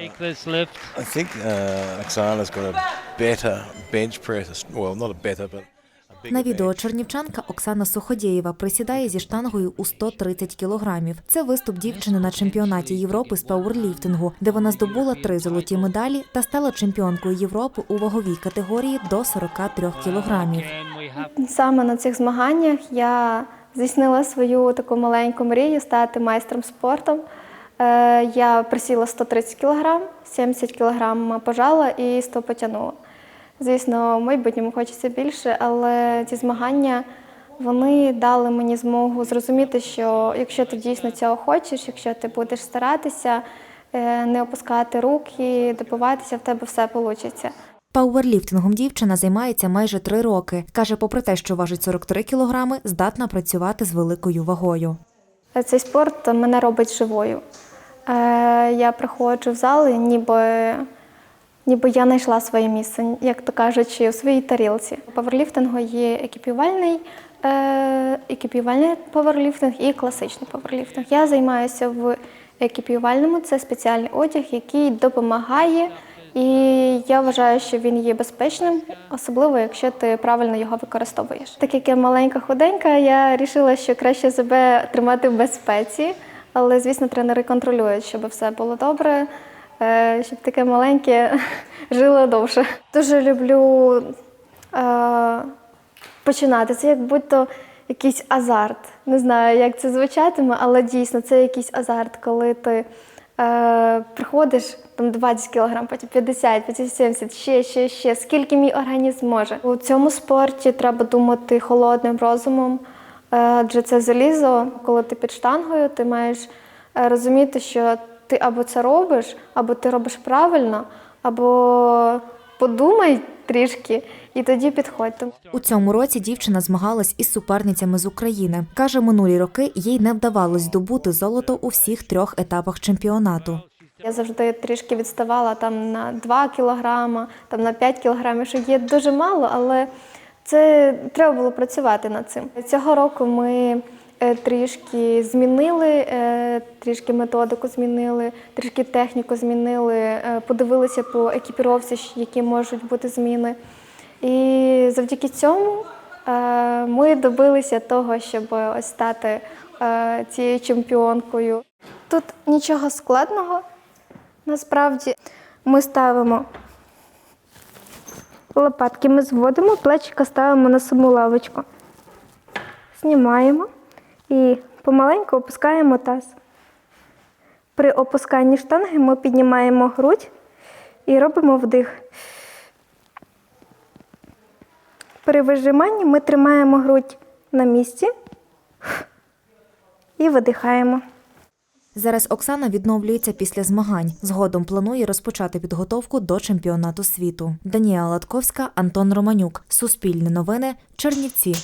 Make this lift. I think uh, Oksana's got a better bench press. Well, not a better, but На відео чернівчанка Оксана Суходєєва присідає зі штангою у 130 кілограмів. Це виступ дівчини на чемпіонаті Європи з пауерліфтингу, де вона здобула три золоті медалі та стала чемпіонкою Європи у ваговій категорії до 43 кілограмів. Саме на цих змаганнях я здійснила свою таку маленьку мрію стати майстром спорту. Е, Я присіла 130 кг, 70 кг пожала і 100 потягнула. Звісно, в майбутньому хочеться більше, але ці змагання вони дали мені змогу зрозуміти, що якщо ти дійсно цього хочеш, якщо ти будеш старатися, е, не опускати руки, добиватися, в тебе все вийде. Пауерліфтингом дівчина займається майже три роки. Каже, попри те, що важить 43 кілограми, здатна працювати з великою вагою. Цей спорт мене робить живою. Е, Я приходжу в зал, і ніби, ніби я знайшла своє місце, як то кажучи, у своїй тарілці. У паверліфтингу є екіпівальний, е, екіпівальний паверліфтинг і класичний паверліфтинг. Я займаюся в екіпівальному, це спеціальний одяг, який допомагає. І я вважаю, що він є безпечним, особливо якщо ти правильно його використовуєш. Так як я маленька худенька, я вирішила, що краще себе тримати в безпеці, але звісно, тренери контролюють, щоб все було добре, е, щоб таке маленьке жило довше. Дуже люблю е, починати. Це як будь-то якийсь азарт. Не знаю, як це звучатиме, але дійсно це якийсь азарт, коли ти е, приходиш там 20 кг, потім 50, потім 70, ще, ще, ще. Скільки мій організм може. У цьому спорті треба думати холодним розумом, адже це залізо, коли ти під штангою, ти маєш е, розуміти, що ти або це робиш, або ти робиш правильно, або подумай трішки і тоді підходь. У цьому році дівчина змагалась із суперницями з України. Каже, минулі роки їй не вдавалось здобути золото у всіх трьох етапах чемпіонату. Я завжди трішки відставала там на 2 кілограма, там на 5 кілограмів, що є дуже мало, але це треба було працювати над цим. Цього року ми е, трішки змінили, е, трішки методику змінили, трішки техніку змінили, е, подивилися по екіпіровці, які можуть бути зміни. І завдяки цьому ми добилися того, щоб ось стати цією чемпіонкою. Тут нічого складного. Насправді ми ставимо лопатки, ми зводимо, плечика ставимо на саму лавочку. Знімаємо і помаленьку опускаємо таз. При опусканні штанги ми піднімаємо грудь і робимо вдих. При вижиманні ми тримаємо грудь на місці і видихаємо. Зараз Оксана відновлюється після змагань. Згодом планує розпочати підготовку до чемпіонату світу. Данія Латковська, Антон Романюк. Суспільне новини. Чернівці.